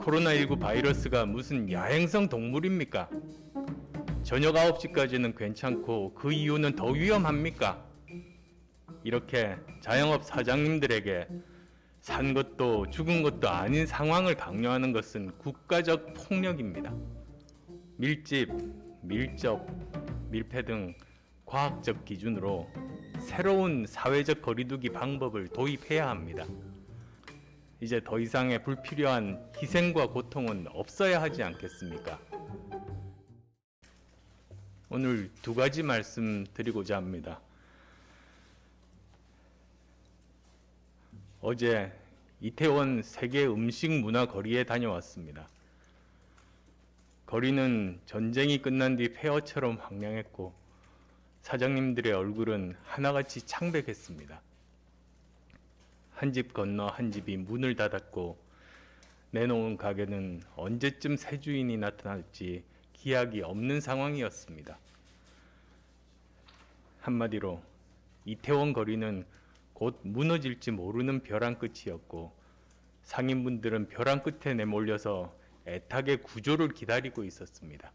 코로나19 바이러스가 무슨 야행성 동물입니까? 저녁 9시까지는 괜찮고 그 이후는 더 위험합니까? 이렇게 자영업 사장님들에게 산 것도 죽은 것도 아닌 상황을 강요하는 것은 국가적 폭력입니다. 밀집, 밀접, 밀폐 등 과학적 기준으로 새로운 사회적 거리두기 방법을 도입해야 합니다. 이제 더 이상의 불필요한 희생과 고통은 없어야 하지 않겠습니까? 오늘 두 가지 말씀 드리고자 합니다. 어제 이태원 세계 음식 문화 거리에 다녀왔습니다. 거리는 전쟁이 끝난 뒤 폐허처럼 황량했고 사장님들의 얼굴은 하나같이 창백했습니다. 한 집 건너 한 집이 문을 닫았고 내놓은 가게는 언제쯤 새 주인이 나타날지 기약이 없는 상황이었습니다. 한마디로 이태원 거리는 곧 무너질지 모르는 벼랑 끝이었고 상인분들은 벼랑 끝에 내몰려서 애타게 구조를 기다리고 있었습니다.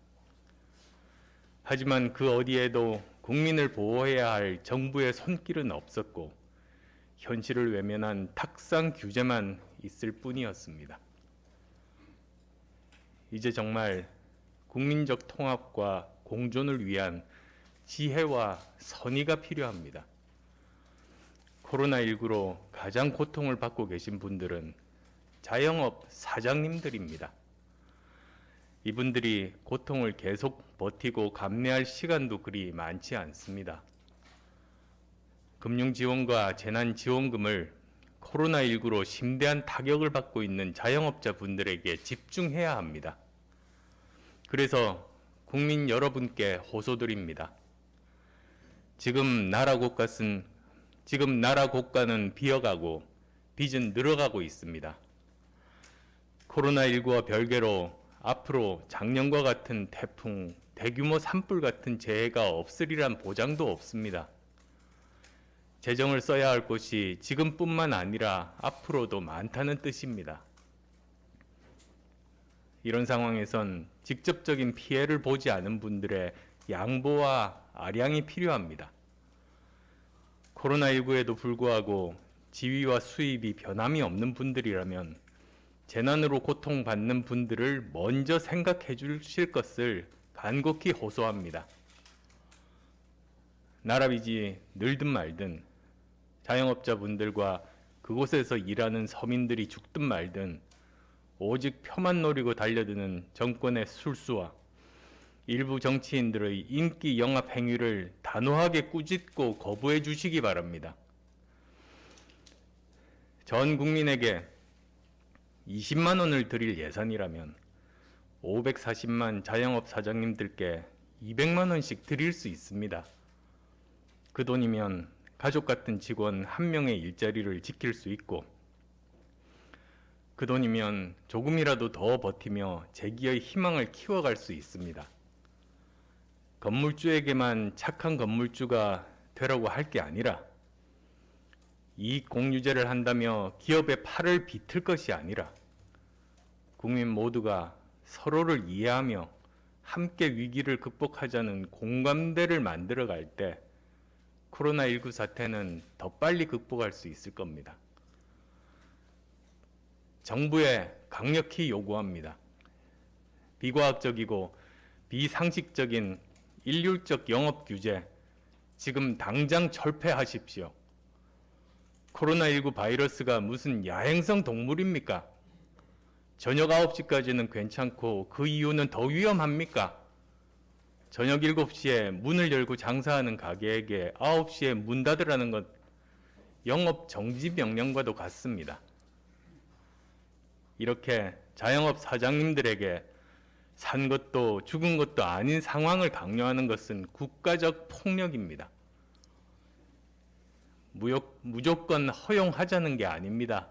하지만 그 어디에도 국민을 보호해야 할 정부의 손길은 없었고 현실을 외면한 탁상 규제만 있을 뿐이었습니다. 이제 정말 국민적 통합과 공존을 위한 지혜와 선의가 필요합니다. 코로나19로 가장 고통을 받고 계신 분들은 자영업 사장님들입니다. 이분들이 고통을 계속 버티고 감내할 시간도 그리 많지 않습니다. 금융지원과 재난지원금을 코로나19로 심대한 타격을 받고 있는 자영업자 분들에게 집중해야 합니다. 그래서 국민 여러분께 호소드립니다. 지금 나라 곳값은 지금 나라 곳가는 비어가고 빚은 늘어가고 있습니다. 코로나19와 별개로 앞으로 작년과 같은 태풍, 대규모 산불 같은 재해가 없으리란 보장도 없습니다. 재정을 써야 할 곳이 지금뿐만 아니라 앞으로도 많다는 뜻입니다. 이런 상황에선 직접적인 피해를 보지 않은 분들의 양보와 아량이 필요합니다. 코로나19에도 불구하고 지위와 수입이 변함이 없는 분들이라면 재난으로 고통받는 분들을 먼저 생각해 주실 것을 간곡히 호소합니다. 나라빚이 늘든 말든 자영업자분들과 그곳에서 일하는 서민들이 죽든 말든 오직 표만 노리고 달려드는 정권의 술수와 일부 정치인들의 인기 영합 행위를 단호하게 꾸짖고 거부해 주시기 바랍니다. 전 국민에게 20만 원을 드릴 예산이라면 540만 자영업 사장님들께 200만 원씩 드릴 수 있습니다. 그 돈이면 가족 같은 직원 한 명의 일자리를 지킬 수 있고 그 돈이면 조금이라도 더 버티며 재기의 희망을 키워갈 수 있습니다. 건물주에게만 착한 건물주가 되라고 할 게 아니라 이익 공유제를 한다며 기업의 팔을 비틀 것이 아니라 국민 모두가 서로를 이해하며 함께 위기를 극복하자는 공감대를 만들어 갈 때 코로나19 사태는 더 빨리 극복할 수 있을 겁니다. 정부에 강력히 요구합니다. 비과학적이고 비상식적인 일률적 영업 규제 지금 당장 철폐하십시오. 코로나19 바이러스가 무슨 야행성 동물입니까? 저녁 9시까지는 괜찮고 그 이후는 더 위험합니까? 저녁 7시에 문을 열고 장사하는 가게에게 9시에 문 닫으라는 것 영업 정지 명령과도 같습니다. 이렇게 자영업 사장님들에게 산 것도 죽은 것도 아닌 상황을 강요하는 것은 국가적 폭력입니다. 무역, 무조건 허용하자는 게 아닙니다.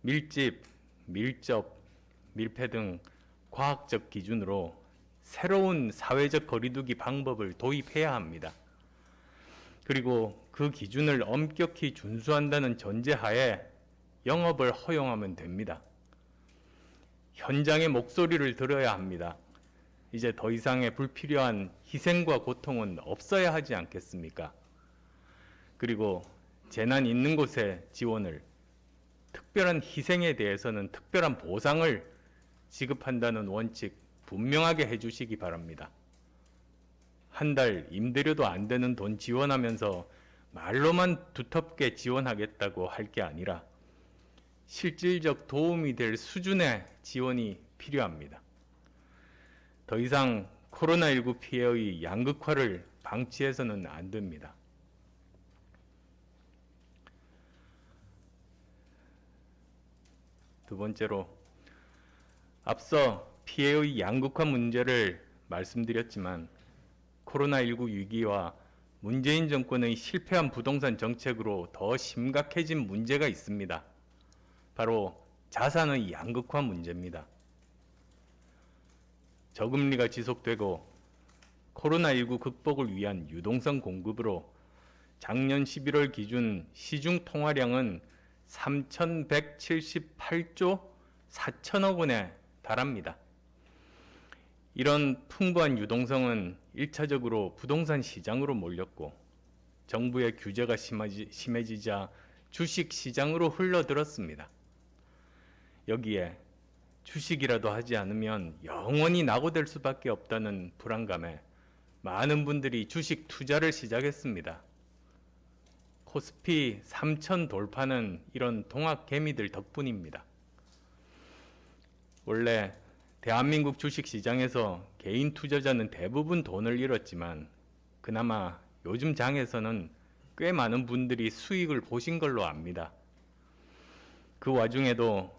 밀집, 밀접, 밀폐 등 과학적 기준으로 새로운 사회적 거리두기 방법을 도입해야 합니다. 그리고 그 기준을 엄격히 준수한다는 전제하에 영업을 허용하면 됩니다. 현장의 목소리를 들어야 합니다. 이제 더 이상의 불필요한 희생과 고통은 없어야 하지 않겠습니까? 그리고 재난 있는 곳에 지원을 특별한 희생에 대해서는 특별한 보상을 지급한다는 원칙 분명하게 해주시기 바랍니다. 한 달 임대료도 안 되는 돈 지원하면서 말로만 두텁게 지원하겠다고 할 게 아니라 실질적 도움이 될 수준의 지원이 필요합니다. 더 이상 코로나19 피해의 양극화를 방치해서는 안 됩니다. 두 번째로 앞서 피해의 양극화 문제를 말씀드렸지만 코로나19 위기와 문재인 정권의 실패한 부동산 정책으로 더 심각해진 문제가 있습니다. 바로 자산의 양극화 문제입니다. 저금리가 지속되고 코로나19 극복을 위한 유동성 공급으로 작년 11월 기준 시중 통화량은 3,178조 4천억 원에 달합니다. 이런 풍부한 유동성은 1차적으로 부동산 시장으로 몰렸고 정부의 규제가 심하지, 심해지자 주식 시장으로 흘러들었습니다. 여기에 주식이라도 하지 않으면 영원히 낙오될 수밖에 없다는 불안감에 많은 분들이 주식 투자를 시작했습니다. 코스피 3천 돌파는 이런 동학 개미들 덕분입니다. 원래 대한민국 주식 시장에서 개인 투자자는 대부분 돈을 잃었지만 그나마 요즘 장에서는 꽤 많은 분들이 수익을 보신 걸로 압니다. 그 와중에도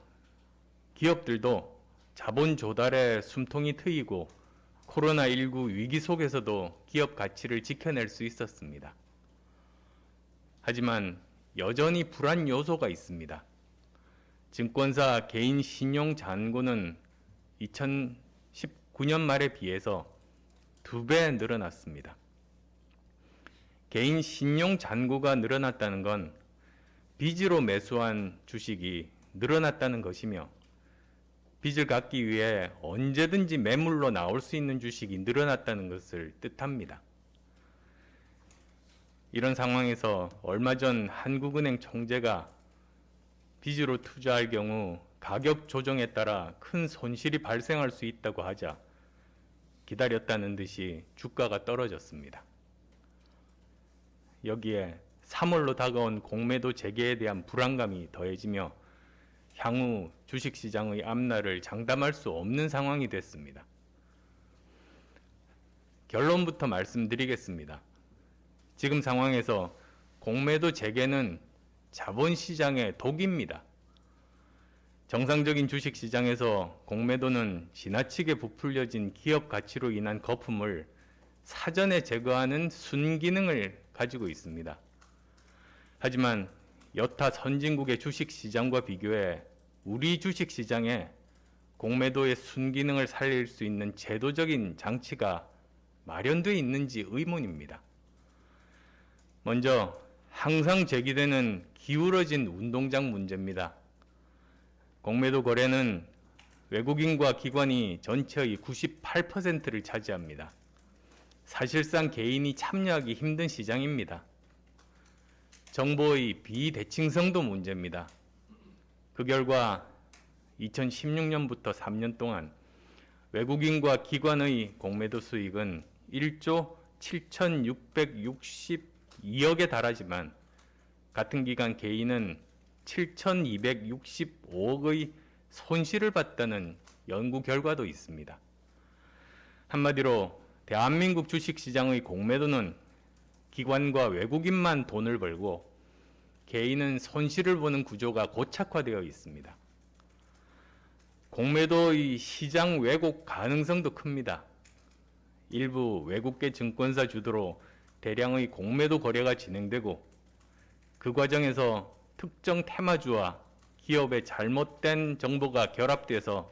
기업들도 자본 조달에 숨통이 트이고 코로나19 위기 속에서도 기업 가치를 지켜낼 수 있었습니다. 하지만 여전히 불안 요소가 있습니다. 증권사 개인 신용 잔고는 2019년 말에 비해서 두 배 늘어났습니다. 개인 신용 잔고가 늘어났다는 건 빚으로 매수한 주식이 늘어났다는 것이며 빚을 갚기 위해 언제든지 매물로 나올 수 있는 주식이 늘어났다는 것을 뜻합니다. 이런 상황에서 얼마 전 한국은행 총재가 빚으로 투자할 경우 가격 조정에 따라 큰 손실이 발생할 수 있다고 하자 기다렸다는 듯이 주가가 떨어졌습니다. 여기에 3월로 다가온 공매도 재개에 대한 불안감이 더해지며 향후 주식시장의 앞날을 장담할 수 없는 상황이 됐습니다. 결론부터 말씀드리겠습니다. 지금 상황에서 공매도 재개는 자본시장의 독입니다. 정상적인 주식 시장에서 공매도는 지나치게 부풀려진 기업 가치로 인한 거품을 사전에 제거하는 순기능을 가지고 있습니다. 하지만 여타 선진국의 주식 시장과 비교해 우리 주식 시장에 공매도의 순기능을 살릴 수 있는 제도적인 장치가 마련되어 있는지 의문입니다. 먼저 항상 제기되는 기울어진 운동장 문제입니다. 공매도 거래는 외국인과 기관이 전체의 98%를 차지합니다. 사실상 개인이 참여하기 힘든 시장입니다. 정보의 비대칭성도 문제입니다. 그 결과 2016년부터 3년 동안 외국인과 기관의 공매도 수익은 1조 7,662억에 달하지만 같은 기간 개인은 7,265억의 손실을 봤다는 연구 결과도 있습니다. 한마디로 대한민국 주식시장의 공매도는 기관과 외국인만 돈을 벌고 개인은 손실을 보는 구조가 고착화되어 있습니다. 공매도의 시장 왜곡 가능성도 큽니다. 일부 외국계 증권사 주도로 대량의 공매도 거래가 진행되고 그 과정에서 특정 테마주와 기업의 잘못된 정보가 결합돼서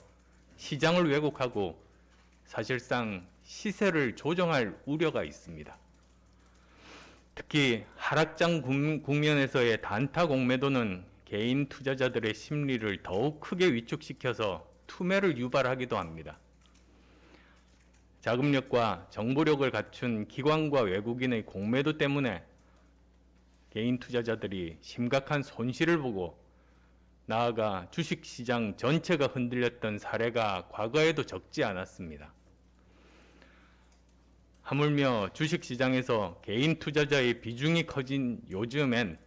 시장을 왜곡하고 사실상 시세를 조정할 우려가 있습니다. 특히 하락장 국면에서의 단타 공매도는 개인 투자자들의 심리를 더욱 크게 위축시켜서 투매를 유발하기도 합니다. 자금력과 정보력을 갖춘 기관과 외국인의 공매도 때문에 개인 투자자들이 심각한 손실을 보고 나아가 주식시장 전체가 흔들렸던 사례가 과거에도 적지 않았습니다. 하물며 주식시장에서 개인 투자자의 비중이 커진 요즘엔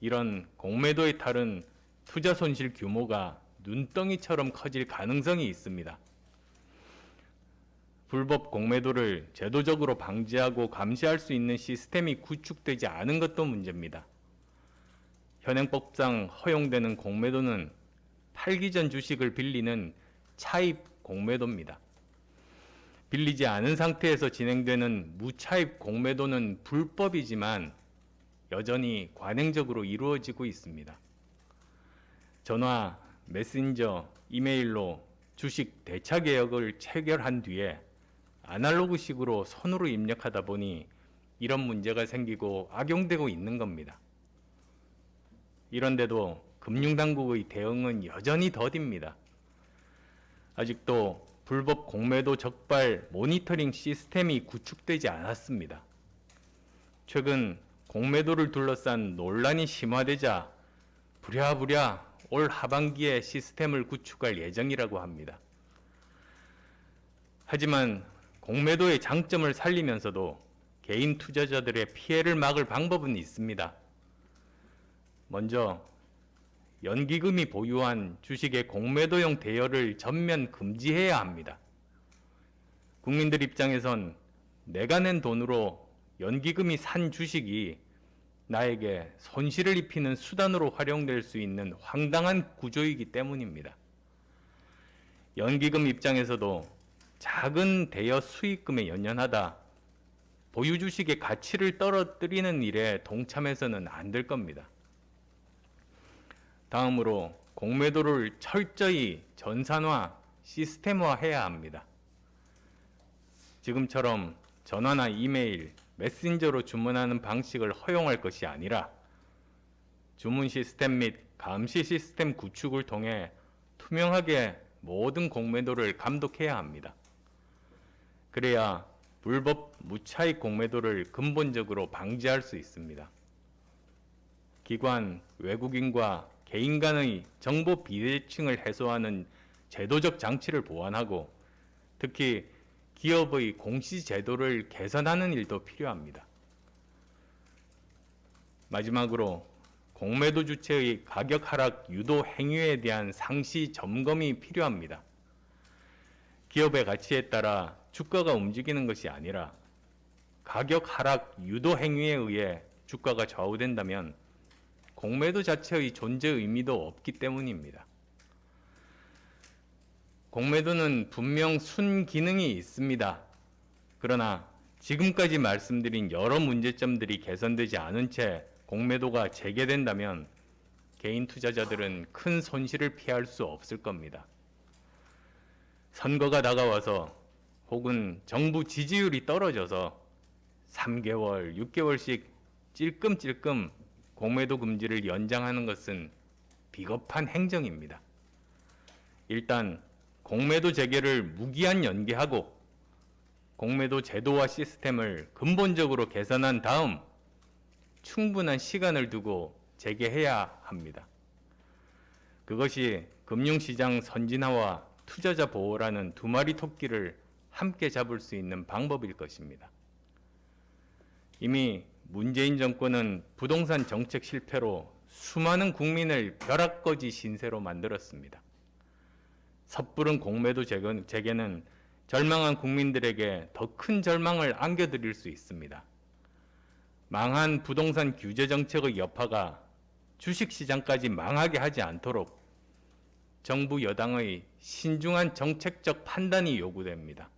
이런 공매도에 따른 투자 손실 규모가 눈덩이처럼 커질 가능성이 있습니다. 불법 공매도를 제도적으로 방지하고 감시할 수 있는 시스템이 구축되지 않은 것도 문제입니다. 현행법상 허용되는 공매도는 팔기 전 주식을 빌리는 차입 공매도입니다. 빌리지 않은 상태에서 진행되는 무차입 공매도는 불법이지만 여전히 관행적으로 이루어지고 있습니다. 전화, 메신저, 이메일로 주식 대차 계약을 체결한 뒤에 아날로그식으로 손으로 입력하다 보니 이런 문제가 생기고 악용되고 있는 겁니다. 이런데도 금융당국의 대응은 여전히 더딥니다. 아직도 불법 공매도 적발 모니터링 시스템이 구축되지 않았습니다. 최근 공매도를 둘러싼 논란이 심화되자 부랴부랴 올 하반기에 시스템을 구축할 예정이라고 합니다. 하지만 공매도의 장점을 살리면서도 개인 투자자들의 피해를 막을 방법은 있습니다. 먼저 연기금이 보유한 주식의 공매도용 대여를 전면 금지해야 합니다. 국민들 입장에선 내가 낸 돈으로 연기금이 산 주식이 나에게 손실을 입히는 수단으로 활용될 수 있는 황당한 구조이기 때문입니다. 연기금 입장에서도 작은 대여 수익금에 연연하다 보유 주식의 가치를 떨어뜨리는 일에 동참해서는 안 될 겁니다. 다음으로 공매도를 철저히 전산화, 시스템화해야 합니다. 지금처럼 전화나 이메일, 메신저로 주문하는 방식을 허용할 것이 아니라 주문 시스템 및 감시 시스템 구축을 통해 투명하게 모든 공매도를 감독해야 합니다. 그래야 불법 무차익 공매도를 근본적으로 방지할 수 있습니다. 기관, 외국인과 개인 간의 정보 비대칭을 해소하는 제도적 장치를 보완하고 특히 기업의 공시 제도를 개선하는 일도 필요합니다. 마지막으로 공매도 주체의 가격 하락 유도 행위에 대한 상시 점검이 필요합니다. 기업의 가치에 따라 주가가 움직이는 것이 아니라 가격 하락 유도 행위에 의해 주가가 좌우된다면 공매도 자체의 존재 의미도 없기 때문입니다. 공매도는 분명 순기능이 있습니다. 그러나 지금까지 말씀드린 여러 문제점들이 개선되지 않은 채 공매도가 재개된다면 개인 투자자들은 큰 손실을 피할 수 없을 겁니다. 선거가 다가와서 혹은 정부 지지율이 떨어져서 3개월, 6개월씩 찔끔찔끔 공매도 금지를 연장하는 것은 비겁한 행정입니다. 일단 공매도 재개를 무기한 연기하고 공매도 제도와 시스템을 근본적으로 개선한 다음 충분한 시간을 두고 재개해야 합니다. 그것이 금융시장 선진화와 투자자 보호라는 두 마리 토끼를 함께 잡을 수 있는 방법일 것입니다. 이미 문재인 정권은 부동산 정책 실패로 수많은 국민을 벼락거지 신세로 만들었습니다. 섣부른 공매도 재개는 절망한 국민들에게 더 큰 절망을 안겨드릴 수 있습니다. 망한 부동산 규제 정책의 여파가 주식시장까지 망하게 하지 않도록 정부 여당의 신중한 정책적 판단이 요구됩니다.